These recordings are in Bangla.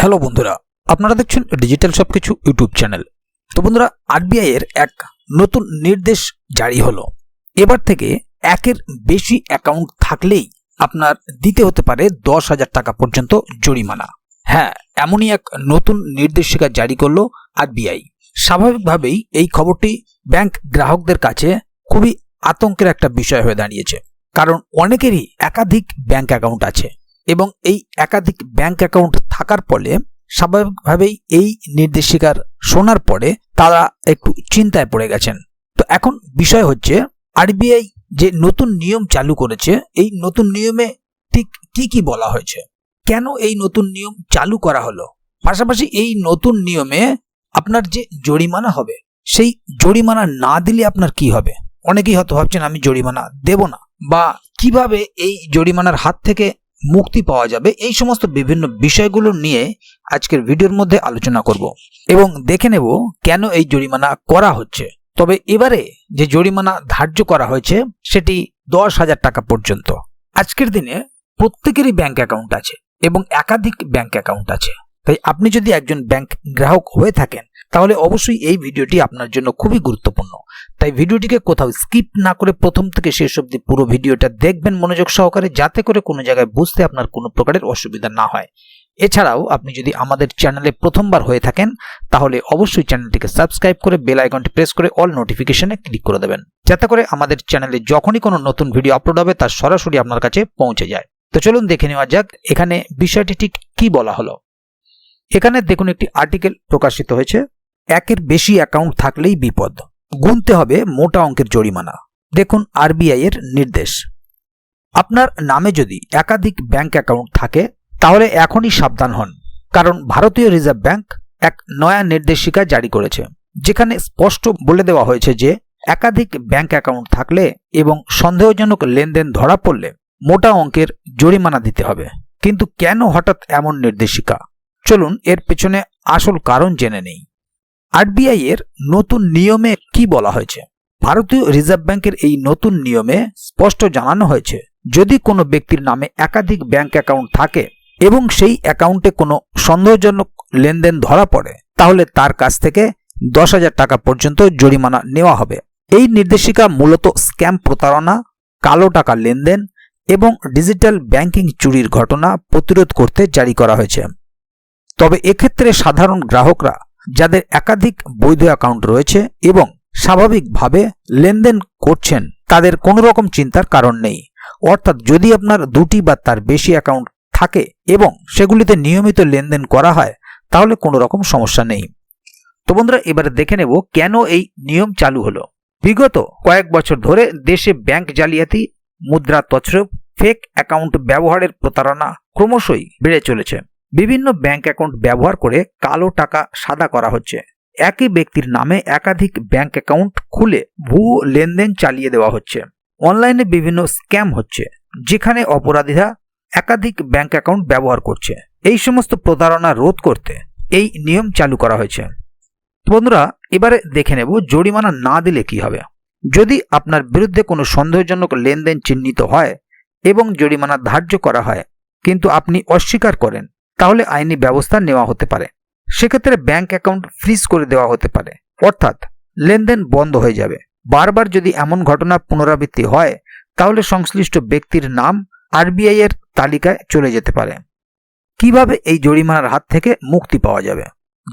হ্যালো বন্ধুরা, আপনারা দেখছেন ডিজিটাল সবকিছু ইউটিউব চ্যানেল। তো বন্ধুরা, আরবিআই এর এক নতুন নির্দেশ জারি হলো। এবার থেকে একের বেশি অ্যাকাউন্ট থাকলেই আপনার দিতে হতে পারে দশ হাজার টাকা পর্যন্ত জরিমানা। হ্যাঁ এমনই এক নতুন নির্দেশিকা জারি করল আরবিআই। স্বাভাবিকভাবেই এই খবরটি ব্যাংক গ্রাহকদের কাছে খুবই আতঙ্কের একটা বিষয় হয়ে দাঁড়িয়েছে। কারণ অনেকেরই একাধিক ব্যাংক অ্যাকাউন্ট আছে এবং এই একাধিক ব্যাংক অ্যাকাউন্ট থাকার ফলে স্বাভাবিকভাবেই এই নির্দেশিকার শোনার পরে তারা একটু চিন্তায় পড়ে গেছেন। তো এখন বিষয় হচ্ছে, আরবিআই যে নতুন নিয়ম চালু করেছে, এই নতুন নিয়মে ঠিক কি কি বলা হয়েছে? কেন এই নতুন নিয়ম চালু করা হলো? পাশাপাশি এই নতুন নিয়মে আপনার যে জরিমানা হবে, সেই জরিমানা না দিলে আপনার কি হবে? অনেকেই হয়তো ভাবছেন, আমি জরিমানা দেব না। বা কীভাবে এই জরিমানার হাত থেকে মুক্তি পাওয়া যাবে। এই সমস্ত বিভিন্ন বিষয়গুলো নিয়ে আজকের ভিডিওর মধ্যে আলোচনা করব এবং দেখে নেব কেন এই জরিমানা করা হচ্ছে। তবে এবারে যে জরিমানা ধার্য করা হয়েছে, সেটি দশ হাজার টাকা পর্যন্ত। আজকের দিনে প্রত্যেকেরই ব্যাংক অ্যাকাউন্ট আছে এবং একাধিক ব্যাংক অ্যাকাউন্ট আছে। তাই আপনি যদি একজন ব্যাংক গ্রাহক হয়ে থাকেন, তাহলে অবশ্যই এই ভিডিওটি আপনার জন্য খুবই গুরুত্বপূর্ণ। তাই ভিডিওটিকে কোথাও স্কিপ না করে প্রথম থেকে শেষ অবধি পুরো ভিডিওটা দেখবেন মনোযোগ সহকারে, যাতে করে কোনো জায়গায় বুঝতে আপনার কোনো প্রকারের অসুবিধা না হয়। এছাড়াও আপনি যদি আমাদের চ্যানেলে প্রথমবার হয়ে থাকেন, তাহলে অবশ্যই চ্যানেলটিকে সাবস্ক্রাইব করে বেল আইকনটি প্রেস করে অল নোটিফিকেশনে ক্লিক করে দেবেন। যাতে করে আমাদের চ্যানেলে যখনই কোনো নতুন ভিডিও আপলোড হবে তার সরাসরি আপনার কাছে পৌঁছে যায়। তো চলুন দেখে নেওয়া যাক, এখানে বিষয়টি ঠিক কি বলা হলো। এখানে দেখুন একটি আর্টিকেল প্রকাশিত হয়েছে, একের বেশি অ্যাকাউন্ট থাকলেই বিপদ। গুনতে হবে মোটা অঙ্কের জরিমানা। দেখুন আরবিআই এর নির্দেশ। আপনার নামে যদি একাধিক ব্যাংক অ্যাকাউন্ট থাকে, তাহলে এখনই সাবধান হন, কারণ ভারতীয় রিজার্ভ ব্যাংক এক নয়া নির্দেশিকা জারি করেছে, যেখানে স্পষ্ট বলে দেওয়া হয়েছে যে একাধিক ব্যাংক অ্যাকাউন্ট থাকলে এবং সন্দেহজনক লেনদেন ধরা পড়লে মোটা অঙ্কের জরিমানা দিতে হবে। কিন্তু কেন হঠাৎ এমন নির্দেশিকা? চলুন এর পেছনে আসল কারণ জেনে নেই। আরবিআই এর নতুন নিয়মে কি বলা হয়েছে? ভারতীয় রিজার্ভ ব্যাংকের এই নতুন নিয়মে স্পষ্ট জানানো হয়েছে, যদি কোনো ব্যক্তির নামে একাধিক ব্যাংক অ্যাকাউন্ট থাকে এবং সেই অ্যাকাউন্টে কোনো সন্দেহজনক লেনদেন ধরা পড়ে, তাহলে তার কাছ থেকে দশ হাজার টাকা পর্যন্ত জরিমানা নেওয়া হবে। এই নির্দেশিকা মূলত স্ক্যাম প্রতারণা, কালো টাকা লেনদেন এবং ডিজিটাল ব্যাংকিং চুরির ঘটনা প্রতিরোধ করতে জারি করা হয়েছে। তবে এক্ষেত্রে সাধারণ গ্রাহকরা যাদের একাধিক বৈধ অ্যাকাউন্ট রয়েছে এবং স্বাভাবিকভাবে লেনদেন করছেন, তাদের কোনো রকম চিন্তার কারণ নেই। অর্থাৎ যদি আপনার দুটি বা তার বেশি অ্যাকাউন্ট থাকে এবং সেগুলিতে নিয়মিত লেনদেন করা হয়, তাহলে কোনো রকম সমস্যা নেই। তো বন্ধুরা, এবারে দেখে নেব কেন এই নিয়ম চালু হলো। বিগত কয়েক বছর ধরে দেশে ব্যাংক জালিয়াতি, মুদ্রা তছরূপ ফেক অ্যাকাউন্ট ব্যবহারের প্রতারণা ক্রমশই বেড়ে চলেছে। বিভিন্ন ব্যাংক অ্যাকাউন্ট ব্যবহার করে কালো টাকা সাদা করা হচ্ছে। একই ব্যক্তির নামে একাধিক ব্যাংক অ্যাকাউন্ট খুলে ভুয়ো লেনদেন চালিয়ে দেওয়া হচ্ছে। অনলাইনে বিভিন্ন স্ক্যাম হচ্ছে, যেখানে অপরাধীরা একাধিক ব্যাংক অ্যাকাউন্ট ব্যবহার করছে। এই সমস্ত প্রতারণা রোধ করতে এই নিয়ম চালু করা হয়েছে। বন্ধুরা, এবারে দেখে নেব জরিমানা না দিলে কি হবে। যদি আপনার বিরুদ্ধে কোনো সন্দেহজনক লেনদেন চিহ্নিত হয় এবং জরিমানা ধার্য করা হয়, কিন্তু আপনি অস্বীকার করেন তাহলে আইনি ব্যবস্থা নেওয়া হতে পারে। সেক্ষেত্রে ব্যাংক অ্যাকাউন্ট ফ্রিজ করে দেওয়া হতে পারে। অর্থাৎ লেনদেন বন্ধ হয়ে যাবে। বারবার যদি এমন ঘটনা পুনরাবৃত্তি হয়, তাহলে সংশ্লিষ্ট ব্যক্তির নাম আরবিআই এর তালিকায় চলে যেতে পারে। কীভাবে এই জরিমানার হাত থেকে মুক্তি পাওয়া যাবে?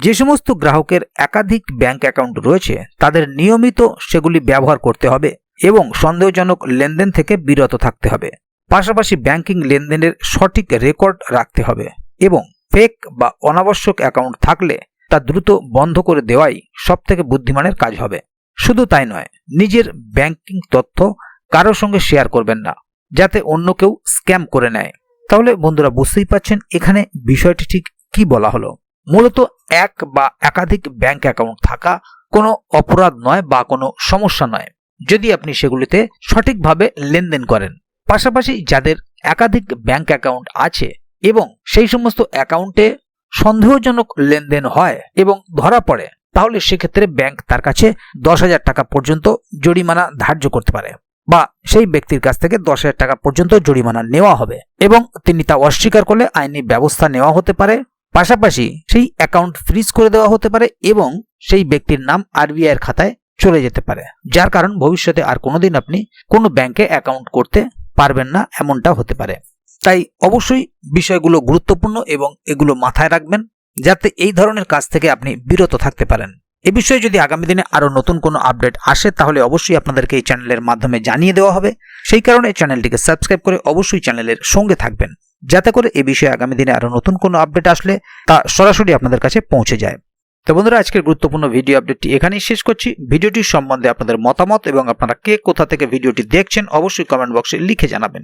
যে সমস্ত গ্রাহকের একাধিক ব্যাংক অ্যাকাউন্ট রয়েছে, তাদের নিয়মিত সেগুলি ব্যবহার করতে হবে এবং সন্দেহজনক লেনদেন থেকে বিরত থাকতে হবে। পাশাপাশি ব্যাংকিং লেনদেনের সঠিক রেকর্ড রাখতে হবে। এবং ফেক বা অনাবশ্যক অ্যাকাউন্ট থাকলে তা দ্রুত বন্ধ করে দেওয়াই সব থেকে বুদ্ধিমানের কাজ হবে। শুধু তাই নয়, নিজের ব্যাংকিং তথ্য কারোর সঙ্গে শেয়ার করবেন না, যাতে অন্য কেউ স্ক্যাম করে নেয়। তাহলে বন্ধুরা বুঝতেই পাচ্ছেন এখানে বিষয়টি ঠিক কি বলা হলো। মূলত এক বা একাধিক ব্যাংক অ্যাকাউন্ট থাকা কোনো অপরাধ নয় বা কোনো সমস্যা নয়, যদি আপনি সেগুলিতে সঠিকভাবে লেনদেন করেন। পাশাপাশি যাদের একাধিক ব্যাংক অ্যাকাউন্ট আছে এবং সেই সমস্ত অ্যাকাউন্টে সন্দেহজনক লেনদেন হয় এবং ধরা পড়ে, তাহলে সেক্ষেত্রে ব্যাংক তার কাছে দশ হাজার টাকা পর্যন্ত জরিমানা ধার্য করতে পারে বা সেই ব্যক্তির কাছ থেকে দশ হাজার টাকা পর্যন্ত জরিমানা নেওয়া হবে এবং তিনি তা অস্বীকার করলে আইনি ব্যবস্থা নেওয়া হতে পারে। পাশাপাশি সেই অ্যাকাউন্ট ফ্রিজ করে দেওয়া হতে পারে এবং সেই ব্যক্তির নাম আরবিআই এর খাতায় চলে যেতে পারে, যার কারণ ভবিষ্যতে আর কোনোদিন আপনি কোনো ব্যাংকে অ্যাকাউন্ট করতে পারবেন না, এমনটা হতে পারে। তাই অবশ্যই বিষয়গুলো গুরুত্বপূর্ণ এবং এগুলো মাথায় রাখবেন যাতে এই ধরনের কাজ থেকে আপনি বিরত থাকতে পারেন। এ বিষয়ে যদি আগামী দিনে আরও নতুন কোনো আপডেট আসে, তাহলে অবশ্যই আপনাদেরকে এই চ্যানেলের মাধ্যমে জানিয়ে দেওয়া হবে। সেই কারণে চ্যানেলটিকে সাবস্ক্রাইব করে অবশ্যই চ্যানেলের সঙ্গে থাকবেন, যাতে করে এ বিষয়ে আগামী দিনে আরও নতুন কোনো আপডেট আসলে তা সরাসরি আপনাদের কাছে পৌঁছে যায়। তো বন্ধুরা, আজকের গুরুত্বপূর্ণ ভিডিও আপডেটটি এখানেই শেষ করছি। ভিডিওটির সম্বন্ধে আপনাদের মতামত এবং আপনারা কে কোথা থেকে ভিডিওটি দেখছেন, অবশ্যই কমেন্ট বক্সে লিখে জানাবেন।